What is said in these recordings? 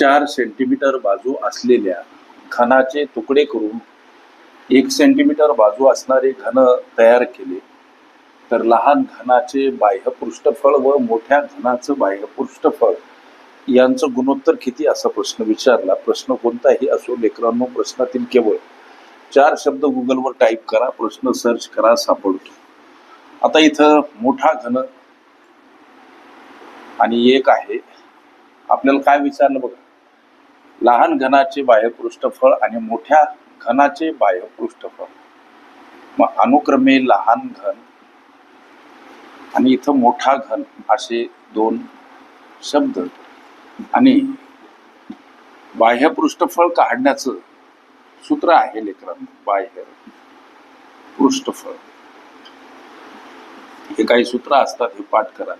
चार सेंटीमीटर बाजू असलेल्या घनाचे तुकडे करून एक सेंटीमीटर बाजू असणारे घन तयार केले. तर लहान घनाचे बाह्य पृष्ठफळ व मोठ्या घनाचं बाह्य पृष्ठफळ यांचं गुणोत्तर किती? असा प्रश्न विचारला. प्रश्न कोणताही असो लेकरांनो प्रश्नातील केवळ चार शब्द गुगलवर टाईप करा प्रश्न सर्च करा सापडतो. आता इथं मोठा घन आणि एक आहे. आपल्याला काय विचारलं बघा? लहान घनाचे बाह्यपृष्ठफळ आणि मोठ्या घनाचे बाह्यपृष्ठफळ. मग अनुक्रमे लहान घन आणि इथं मोठा घन असे दोन शब्द. आणि बाह्य पृष्ठफळ काढण्याचं सूत्र आहे लेकरांनो बाह्य पृष्ठफळ. हे काही सूत्र असतात हे पाठ करा.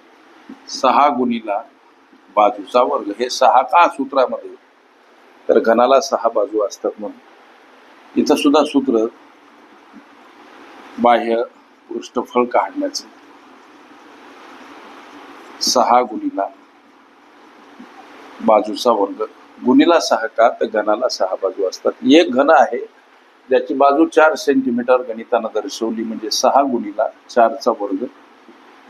सहा गुणीला बाजूचा वर्ग. हे सहा का सूत्रामध्ये? तर घनाला सहा बाजू असतात म्हणून. इथं सुद्धा सूत्र बाह्य पृष्ठफळ काढण्याचं. सहा गुणीला बाजूचा वर्ग. गुणीला सहा का? तर घनाला सहा बाजू असतात. एक घन आहे ज्याची बाजू चार सेंटीमीटर गणितानं दर्शवली म्हणजे सहा गुणीला चारचा वर्ग.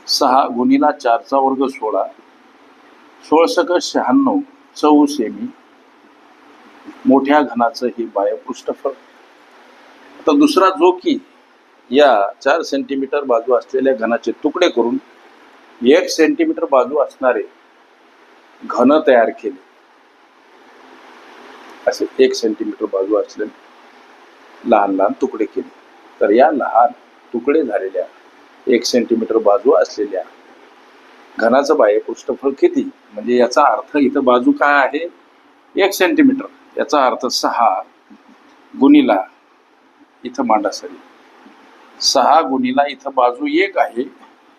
सहा गुणीला चारचा वर्ग सोळा. सोळसक शहाण्णव चौ सेमी मोठ्या घनाचं हे बायोपृष्ठफळ तर आता दुसरा जो की या चार सेंटीमीटर बाजू असलेल्या घनाचे तुकडे करून एक सेंटीमीटर बाजू असणारे घन तयार केले. असे एक सेंटीमीटर बाजू असलेले लहान लहान तुकडे केले. तर या लहान तुकडे झालेल्या एक सेंटीमीटर बाजू असलेल्या घनाचं बाह्य पृष्ठफळ किती? म्हणजे याचा अर्थ इथं बाजू काय आहे? एक सेंटीमीटर याचा अर्थ सहा गुणीला इथं मांडासरी सहा गुणीला इथं बाजू एक आहे.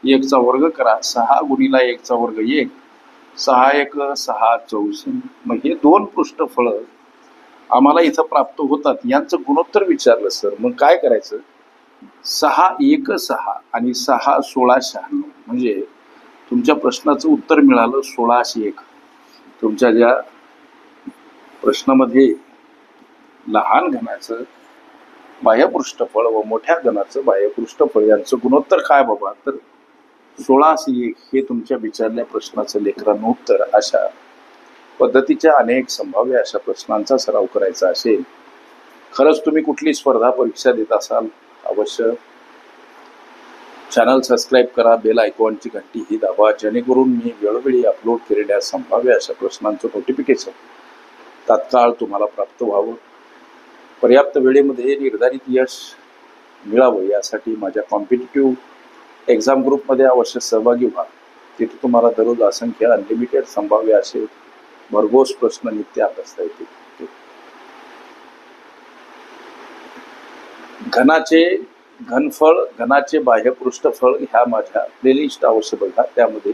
एकचा वर्ग करा. सहा गुणीला एकचा वर्ग एक. सहा एक सहा चौशे मग हे दोन पृष्ठफळ आम्हाला इथं प्राप्त होतात. यांचं गुणोत्तर विचारलं सर. मग काय करायचं? सहा एक सहा आणि सहा सोळा शहाण्णव. म्हणजे तुमच्या प्रश्नाचं उत्तर मिळालं सोळाशे एक. तुमच्या ज्या प्रश्नामध्ये लहान घनाचं बाह्यपृष्ठफळ व मोठ्या घनाचं बाह्यपृष्ठफळ यांचं गुणोत्तर काय बाबा? तर सोळाशे एक हे तुमच्या विचारल्या प्रश्नाचं लेकरानं उत्तर अशा पद्धतीच्या अनेक संभाव्य अशा प्रश्नांचा सराव करायचा असेल. खरंच तुम्ही कुठली स्पर्धा परीक्षा देत असाल? अवश्य. चॅनल सबस्क्राईब करा बेल आयकॉनची घंटी ही दाबा जेणेकरून मी वेळोवेळी अपलोड केलेल्या संभाव्य अशा प्रश्नांचं नोटिफिकेशन तात्काळ तुम्हाला प्राप्त व्हावं. पर्याप्त वेळेमध्ये निर्धारित यश मिळावं यासाठी माझ्या कॉम्पिटेटिव्ह एक्झाम ग्रुपमध्ये अवश्य सहभागी व्हा. तिथे तुम्हाला दररोज असंख्य अनलिमिटेड संभाव्य असे भरघोस प्रश्न नित्य अभ्यासता येतील. घनाचे घनफळ घनाचे बाह्य पृष्ठफळ ह्या माझ्या प्लेलिस्ट अवश्य बघा. त्यामध्ये